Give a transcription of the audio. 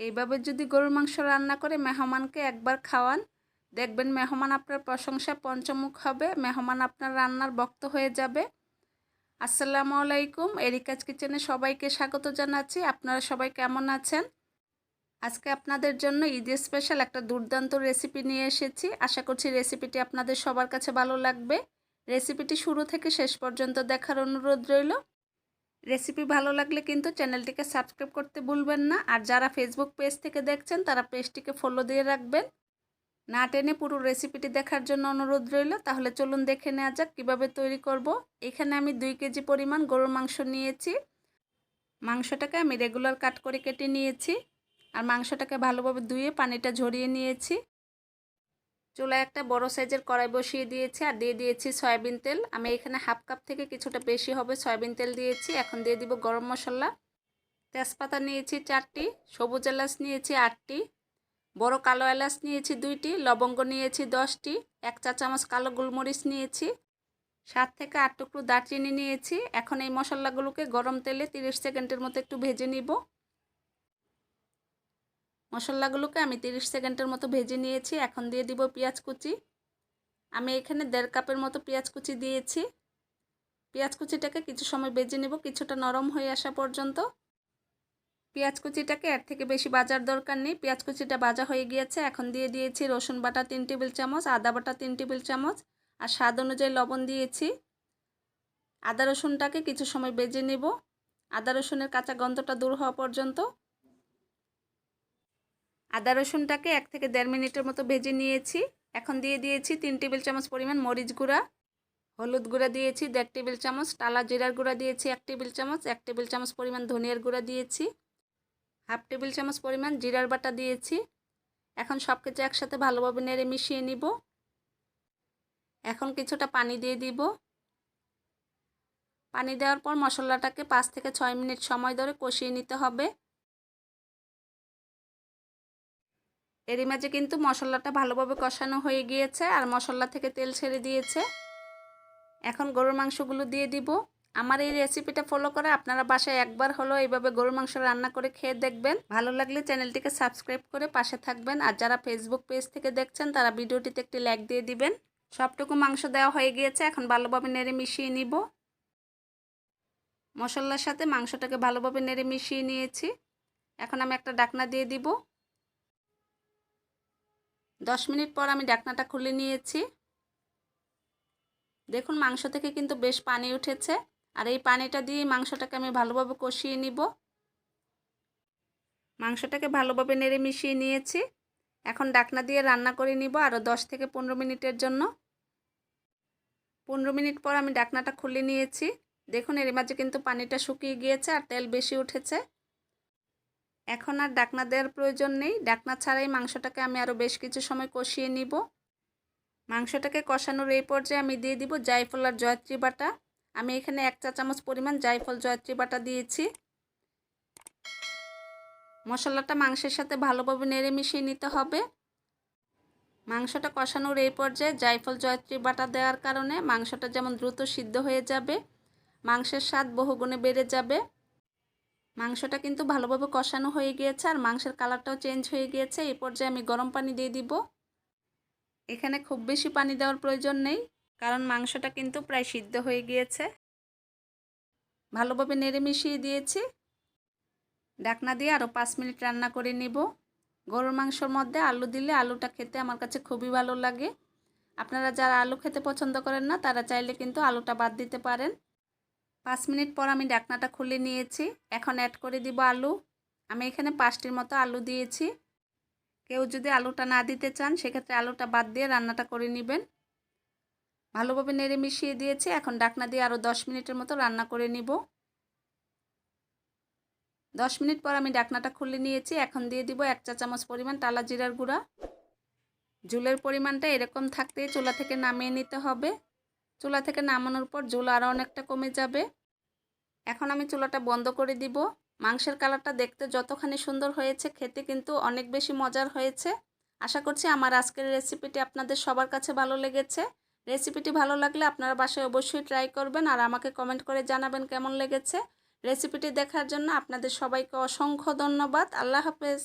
এইভাবে যদি গরুর মাংস রান্না করে মেহমানকে একবার খাওয়ান, দেখবেন মেহমান আপনার প্রশংসা পঞ্চমুখ হবে, মেহমান আপনার রান্নার বক্ত হয়ে যাবে। আসসালামু আলাইকুম, এরিকাজ কিচেনে সবাইকে স্বাগত জানাচ্ছি। আপনারা সবাই কেমন আছেন? আজকে আপনাদের জন্য ঈদের স্পেশাল একটা দুর্দান্ত রেসিপি নিয়ে এসেছি। আশা করছি রেসিপিটি আপনাদের সবার কাছে ভালো লাগবে। রেসিপিটি শুরু থেকে শেষ পর্যন্ত দেখার অনুরোধ রইল। রেসিপি ভালো লাগলে কিন্তু চ্যানেলটিকে সাবস্ক্রাইব করতে ভুলবেন না। আর যারা ফেসবুক পেজ থেকে দেখছেন, তারা পেজটিকে ফলো দিয়ে রাখবেন। না টেনে পুরো রেসিপিটি দেখার জন্য অনুরোধ রইল। তাহলে চলুন দেখে নেওয়া যাক কীভাবে তৈরি করব। এখানে আমি দুই কেজি পরিমাণ গরুর মাংস নিয়েছি। মাংসটাকে আমি রেগুলার কাট করে কেটে নিয়েছি। আর মাংসটাকে ভালোভাবে ধুয়ে পানিটা ঝরিয়ে নিয়েছি। চুলায় একটা বড় সাইজের কড়াই বসিয়ে দিয়েছি আর দিয়ে দিয়েছি সয়াবিন তেল। আমি এখানে হাফ কাপ থেকে কিছুটা বেশি হবে সয়াবিন তেল দিয়েছি। এখন দিয়ে দিব গরম মশলা। তেজপাতা নিয়েছি চারটি, সবুজ এলাচ নিয়েছি আটটি, বড় কালো এলাচ নিয়েছি দুইটি, লবঙ্গ নিয়েছি দশটি, এক চা চামচ কালো গোলমরিচ নিয়েছি, সাত থেকে আট টুকরো দারচিনি নিয়েছি। এখন এই মশলাগুলোকে গরম তেলে তিরিশ সেকেন্ডের মতো একটু ভেজে নিব। মশলাগুলোকে আমি তিরিশ সেকেন্ডের মতো ভেজে নিয়েছি। এখন দিয়ে দিব পেঁয়াজ কুচি। আমি এখানে দেড় কাপের মতো পেঁয়াজ কুচি দিয়েছি। পেঁয়াজ কুচিটাকে কিছু সময় ভেজে নেব, কিছুটা নরম হয়ে আসা পর্যন্ত। পেঁয়াজ কুচিটাকে এর থেকে বেশি বাজার দরকার নেই। পেঁয়াজ কুচিটা ভাজা হয়ে গিয়েছে। এখন দিয়ে দিয়েছি রসুন বাটা তিন টেবিল চামচ, আদা বাটা তিন টেবিল চামচ আর স্বাদ অনুযায়ী লবণ দিয়েছি। আদা রসুনটাকে কিছু সময় বেজে নেব। আদা রসুনের কাঁচা গন্ধটা দূর হওয়া পর্যন্ত। আদা রসুনটাকে এক থেকে দেড় মিনিটের মতো ভেজে নিয়েছি। এখন দিয়ে দিয়েছি তিন টেবিল চামচ পরিমাণ মরিচ গুঁড়া। হলুদ গুঁড়া দিয়েছি দেড় টেবিল চামচ, টালা জিরার গুঁড়া দিয়েছি এক টেবিল চামচ, এক টেবিল চামচ পরিমাণ ধনিয়ার গুঁড়া দিয়েছি। হাফ টেবিল চামচ পরিমাণ জিরার বাটা দিয়েছি। এখন সব কিছু একসাথে ভালোভাবে নেড়ে মিশিয়ে নিব। এখন কিছুটা পানি দিয়ে দিব। পানি দেওয়ার পর মশলাটাকে পাঁচ থেকে ছয় মিনিট সময় ধরে কষিয়ে নিতে হবে। এরই মাঝে কিন্তু মশলাটা ভালোভাবে কষানো হয়ে গিয়েছে আর মশলা থেকে তেল ছেড়ে দিয়েছে। এখন গরুর মাংসগুলো দিয়ে দিব। আমার এই রেসিপিটা ফলো করে আপনারা বাসায় একবার হলো এইভাবে গরুর মাংস রান্না করে খেয়ে দেখবেন। ভালো লাগলে চ্যানেলটিকে সাবস্ক্রাইব করে পাশে থাকবেন আর যারা ফেসবুক পেজ থেকে দেখছেন তারা ভিডিওটিতে একটি লাইক দিয়ে দিবেন। সবটুকু মাংস দেওয়া হয়ে গিয়েছে, এখন ভালোভাবে নেড়ে মিশিয়ে নিব। মশলার সাথে মাংসটাকে ভালোভাবে নেড়ে মিশিয়ে নিয়েছি। এখন আমি একটা ডাকনা দিয়ে দিব। দশ মিনিট পর আমি ডাকনাটা খুলে নিয়েছি। দেখুন মাংস থেকে কিন্তু বেশ পানি উঠেছে। আর এই পানিটা দিয়ে মাংসটাকে আমি ভালোভাবে কষিয়ে নিব। মাংসটাকে ভালোভাবে নেড়ে মিশিয়ে নিয়েছি। এখন ডাকনা দিয়ে রান্না করে নিব আরও দশ থেকে পনেরো মিনিটের জন্য। পনেরো মিনিট পর আমি ডাকনাটা খুলে নিয়েছি। দেখুন এর মাঝে কিন্তু পানিটা শুকিয়ে গিয়েছে আর তেল বেশি উঠেছে। এখন আর ডাকনা দেওয়ার প্রয়োজন নেই। ডাকনা ছাড়াই মাংসটাকে আমি আরও বেশ কিছু সময় কষিয়ে নিব। মাংসটাকে কষানোর এই পর্যায়ে আমি দিয়ে দিব জায়ফল আর জয়ত্রী বাটা। আমি এখানে এক চা চামচ পরিমাণ জায়ফল, জয়ত্রী বাটা দিয়েছি। মশলাটা মাংসের সাথে ভালোভাবে নেড়ে মিশিয়ে নিতে হবে। মাংসটা কষানোর এই পর্যায়ে জায়ফল, জয়ত্রী বাটা দেওয়ার কারণে মাংসটা যেমন দ্রুত সিদ্ধ হয়ে যাবে, মাংসের স্বাদ বহুগুণে বেড়ে যাবে। মাংসটা কিন্তু ভালোভাবে কষানো হয়ে গিয়েছে আর মাংসের কালারটাও চেঞ্জ হয়ে গিয়েছে। এই পর্যায়ে আমি গরম পানি দিয়ে দিব। এখানে খুব বেশি পানি দেওয়ার প্রয়োজন নেই, কারণ মাংসটা কিন্তু প্রায় সিদ্ধ হয়ে গিয়েছে। ভালোভাবে নেড়ে মিশিয়ে দিয়েছি। ডাকনা দিয়ে আরও পাঁচ মিনিট রান্না করে নিব। গরুর মাংসর মধ্যে আলু দিলে আলুটা খেতে আমার কাছে খুবই ভালো লাগে। আপনারা যারা আলু খেতে পছন্দ করেন না, তারা চাইলে কিন্তু আলুটা বাদ দিতে পারেন। পাঁচ মিনিট পর আমি ডাকনাটা খুলে নিয়েছি। এখন অ্যাড করে দিব আলু। আমি এখানে পাঁচটির মতো আলু দিয়েছি। কেউ যদি আলুটা না দিতে চান, সেক্ষেত্রে আলুটা বাদ দিয়ে রান্নাটা করে নেবেন। ভালোভাবে নেড়ে মিশিয়ে দিয়েছি। এখন ডাকনা দিয়ে আরও দশ মিনিটের মতো রান্না করে নিব। দশ মিনিট পর আমি ডাকনাটা খুলে নিয়েছি। এখন দিয়ে দিব এক চা চামচ পরিমাণ টালা জিরার গুঁড়া। ঝুলের পরিমাণটা এরকম থাকতে চুলা থেকে নামিয়ে নিতে হবে। চুলা থেকে নামানোর পর ঝোল আরও অনেকটা কমে যাবে। এখন আমি চুলাটা বন্ধ করে দিব। মাংসের কালারটা দেখতে যতখানি সুন্দর হয়েছে, খেতে কিন্তু অনেক বেশি মজার হয়েছে। আশা করছি আমার আজকের রেসিপিটি আপনাদের সবার কাছে ভালো লেগেছে। রেসিপিটি ভালো লাগলে আপনারা বাসায় অবশ্যই ট্রাই করবেন আর আমাকে কমেন্ট করে জানাবেন কেমন লেগেছে। রেসিপিটি দেখার জন্য আপনাদের সবাইকে অসংখ্য ধন্যবাদ। আল্লাহ হাফেজ।